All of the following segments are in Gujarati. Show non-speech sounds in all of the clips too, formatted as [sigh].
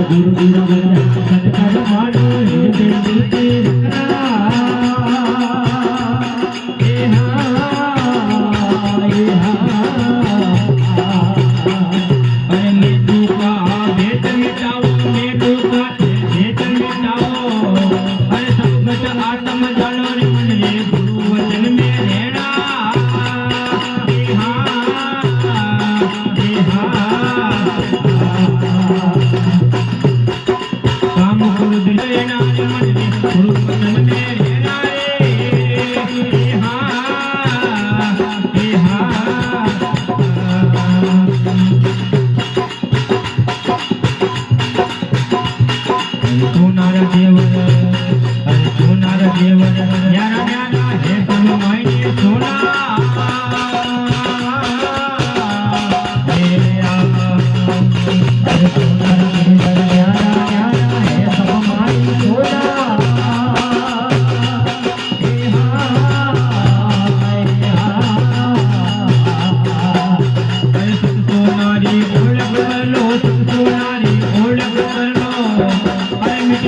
I'm gonna go to the. તું નાર દેવ તું નાર દેવ યાર યાર હે તમ માયને સોના.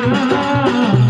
Oh. [laughs]